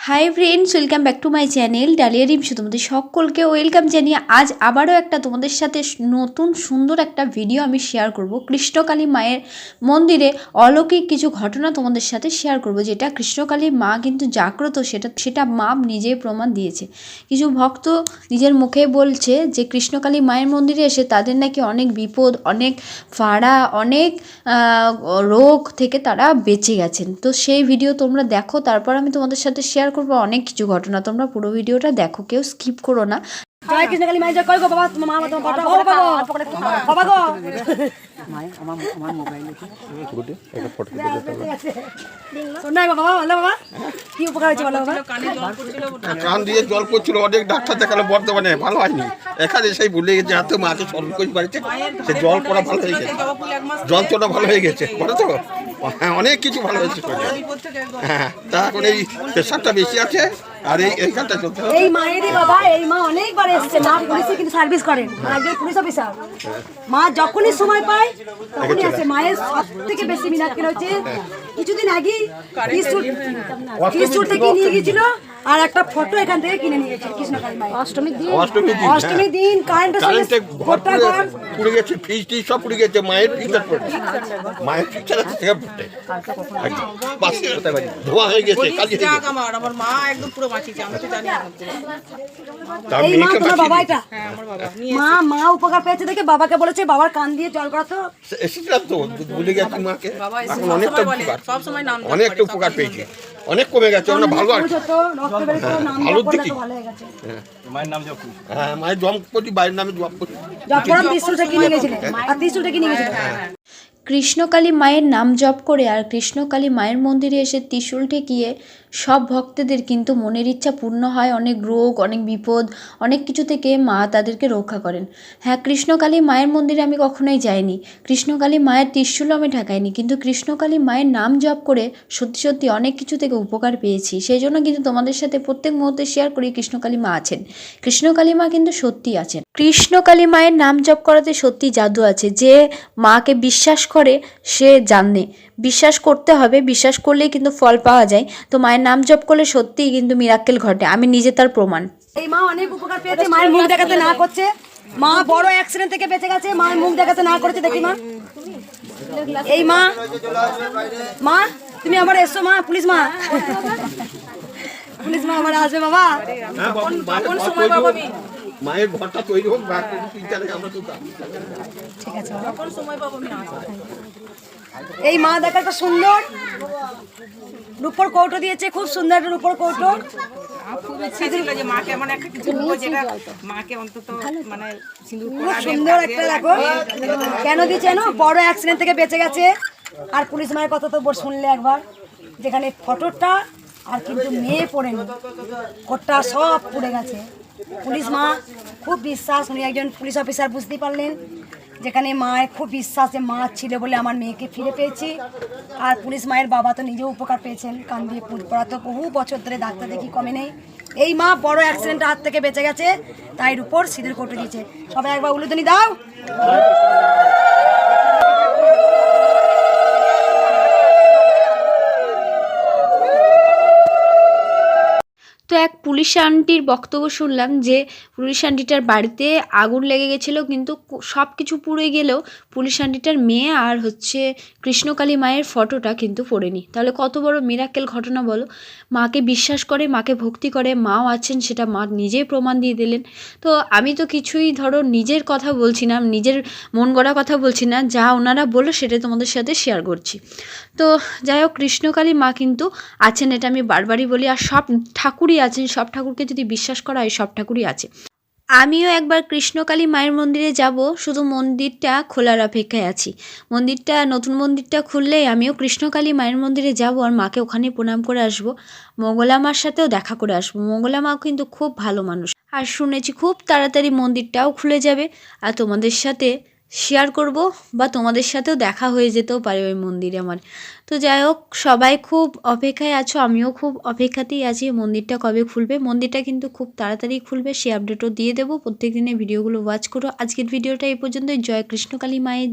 Hi friends welcome back to my channel Dahlia Rimsu তোমাদের সকলকে welcome জানিয়ে আজ আবারও একটা তোমাদের সাথে নতুন সুন্দর একটা ভিডিও আমি শেয়ার করব। কৃষ্ণকালী মায়ের মন্দিরে অলৌকিক কিছু ঘটনা তোমাদের সাথে শেয়ার করব, যেটা কৃষ্ণকালীর মা কিন্তু জাগ্রত, সেটা সেটা মা নিজেই প্রমাণ দিয়েছে। কিছু ভক্ত নিজের মুখে বলছে যে কৃষ্ণকালী মায়ের মন্দিরে এসে তাদের নাকি অনেক বিপদ, অনেক ফাড়া, অনেক রোগ থেকে তারা বেঁচে গেছেন। তো সেই ভিডিও তোমরা দেখো, তারপর আমি তোমাদের সাথে শেয়ার করব অনেক কিছু ঘটনা। তোমরা পুরো ভিডিওটা দেখো কেউ স্কিপ করো না। জয় কৃষ্ণ কালী মাই জয়। কই গো বাবা? তোমার মা তোমার বাবা ও বাবা গো। বাবা গো শোনাই বাবা বলো বাবা। কি উপকার হয়েছে বলো বাবা? কান দিয়ে জল পড়ছিল অনেক ডাক্তার দেখাল বর্ধমানে। ভালো হয়নি। এখানে সেই ভুলে গেছে এত মাকে করে বাড়িতে। সে জল পড়া ভালো হয়ে গেছে। জল ভালো হয়ে গেছে। বলো তো। অনেক কিছু ভালো হয়েছে। হ্যাঁ তা এখন এই প্রেশারটা বেশি আছে আর এই এইখানটা চলতে এই মায়েরই বাবা এই মা অনেকবার এসেছে। মা পুলিশে কিন্তু সার্ভিস করেন মা একজন পুলিশ অফিসার মা যখনই সময় পায় তখনই আসে। মায়ের সব থেকে বেশি মিনাক্কেল হচ্ছে কিছুদিন আগে থেকে নিয়ে গেছিল আর একটা ফটো এখান থেকে কিনে নিয়ে গেছে কৃষ্ণকালী মায়ের। অষ্টমীর দিন। অষ্টমীর দিন, হ্যাঁ। অষ্টমীর দিন কারেন্টের সঙ্গে পুড়ে গেছে ফ্রিজ টিজ সব পুড়ে গেছে মায়ের ফ্রিজার পড়ছে মায়ের থেকে একদম। পাশে ধোঁয়া হয়ে গেছে কালি হয়ে যাক গেছে আমার আমার মা একদম পুরো বাঁচিয়েছে আমি তো জানি এখন পুরো। তার এই মা তোমার বাবা এটা? হ্যাঁ আমার বাবা। নিয়ে মা মা উপকার পেয়েছে দেখে বাবাকে বলেছে বাবার কান দিয়ে জল করাতো দিয়েছে। এসেছিলাম তো ভুলে গেছি মাকে। এখন অনেকটা উপকার। সব সময় নাম অনেকটা উপকার পেয়েছি। অনেক কমে গেছে আমরা ভালো আর পুরুষ হতো, রক্ত নাম জপ করলে দিকেই। তো ভালো হয়ে। গেছে। হ্যাঁ মায়ের বাইরের নামে জব করি যখন ত্রিশূল থেকে নিয়ে গেছিলেন, আর ত্রিশূল থেকে নিয়ে কৃষ্ণকালী মায়ের নাম জপ করে আর কৃষ্ণকালী মায়ের মন্দিরে এসে ত্রিশূল ঠেকিয়ে সব ভক্তদের কিন্তু মনের ইচ্ছা পূর্ণ হয়, অনেক রোগ, অনেক বিপদ, অনেক কিছু থেকে মা তাদেরকে রক্ষা করেন। হ্যাঁ কৃষ্ণকালী মায়ের মন্দিরে আমি কখনোই যাইনি। কৃষ্ণকালী মায়ের ত্রিশূলও আমি ঠেকাইনি, কিন্তু কৃষ্ণকালী মায়ের নাম জপ করে সত্যি সত্যি অনেক কিছু থেকে উপকার পেয়েছি। সেই জন্য কিন্তু তোমাদের সাথে প্রত্যেক মুহূর্তে শেয়ার করি কৃষ্ণকালী মা আছেন। কৃষ্ণকালী মা কিন্তু সত্যি আছেন। কৃষ্ণকালী মায়ের নাম জপ করাতে সত্যি জাদু আছে। যে মাকে বিশ্বাস করে, সে জানে। বিশ্বাস করতে হবে বিশ্বাস করলেই কিন্তু ফল পাওয়া যায়। তো মায়ের নাম জপ করলে সত্যিই কিন্তু মিরাক্কেল ঘটে। আমি নিজে তার প্রমাণ। এই মা অনেক উপকার পেয়েছে মায়ের মুখ দেখাতে না করছে। মা বড় অ্যাক্সিডেন্ট থেকে বেঁচে গেছে মায়ের মুখ দেখাতে না করেছে দেখি মা। এই মা মা তুমি আমার এসো মা পুলিশ মা। পুলিশ মা আমার আসবে বাবা। হ্যাঁ বাবু, মায়ের ঘর মায়ের ঘরটা তৈরি হোক বা কোনো নেই আমরা তো ঠিক আছে সময় পাবো আমি? আসব এই মা দেখা একটা সুন্দর। রূপর কৌটো দিয়েছে খুব সুন্দর একটা রূপর কৌটো। খুব মানে সুন্দর একটা দেখো। কেন দিচ্ছে বড় অ্যাক্সিডেন্ট থেকে বেঁচে গেছে। আর পুলিশ মায়ের কথা তো শুনলে একবার। যেখানে ফটোটা আর কিন্তু মেয়ে পড়েনি। কোটটা সব পুড়ে গেছে। পুলিশ মা খুব বিশ্বাস উনি একজন পুলিশ অফিসার বুঝতেই পারলেন। যেখানে মায়ের খুব বিশ্বাসে মা ছিল বলে আমার মেয়েকে ফিরে পেয়েছি। আর পুলিশ মায়ের বাবা তো নিজেও উপকার পেয়েছেন। কান দিয়ে পুঁত পড়া তো বহু বছর ধরে ডাক্তার দেখি কমে নেই। এই মা বড় অ্যাক্সিডেন্ট হাত থেকে বেঁচে গেছে, তাই উপর সিঁদুর কোটে দিয়েছে। সবাই একবার উলুদনি দাও। পুলিশ আন্টির বক্তব্য শুনলাম যে পুলিশ আন্টিটার বাড়িতে আগুন লেগে গেছিল, কিন্তু সব কিছু পুড়ে গেলেও পুলিশ আন্টিটার মেয়ে আর হচ্ছে কৃষ্ণকালী মায়ের ফটোটা কিন্তু পড়েনি। তাহলে কত বড় মিরাক্কেল ঘটনা বলো? মাকে বিশ্বাস করে, মাকে ভক্তি করে, মাও আছেন, সেটা মা নিজেই প্রমাণ দিয়ে দিলেন। তো আমি তো কিছুই ধরো নিজের কথা বলছি না, নিজের মন গড়া কথা বলছি না, যা ওনারা বলল সেটা তোমাদের সাথে শেয়ার করছি। তো যাই হোক, কৃষ্ণকালী মা কিন্তু আছেন, এটা আমি বারবারই বলি, আর সব ঠাকুরই আছেন, সব ঠাকুরকে যদি বিশ্বাস করা হয় সব ঠাকুরই আছে। আমিও একবার কৃষ্ণকালী মায়ের মন্দিরে যাব, শুধু মন্দিরটা খোলার অপেক্ষায় আছি। মন্দিরটা, নতুন মন্দিরটা খুললেই আমিও কৃষ্ণকালী মায়ের মন্দিরে যাব আর মাকে ওখানে প্রণাম করে আসব। মঙ্গলা মার সাথেও দেখা করে আসব। মঙ্গলা মাও কিন্তু খুব ভালো মানুষ। আর শুনেছি খুব তাড়াতাড়ি মন্দিরটাও খুলে যাবে। আর তোমাদের সাথে শেয়ার করব বা তোমাদের সাথেও দেখা হয়ে যেতেও পারে ওই মন্দিরে আমার। তো যাই হোক, সবাই খুব অপেক্ষায় আছো, আমিও খুব অপেক্ষাতেই আছি। মন্দিরটা কবে খুলবে? মন্দিরটা কিন্তু খুব তাড়াতাড়ি খুলবে সে আপডেটও দিয়ে দেবো। প্রত্যেক দিনের ভিডিওগুলো ওয়াচ করো। আজকের ভিডিওটা এই পর্যন্তই। জয় কৃষ্ণকালী মায়ের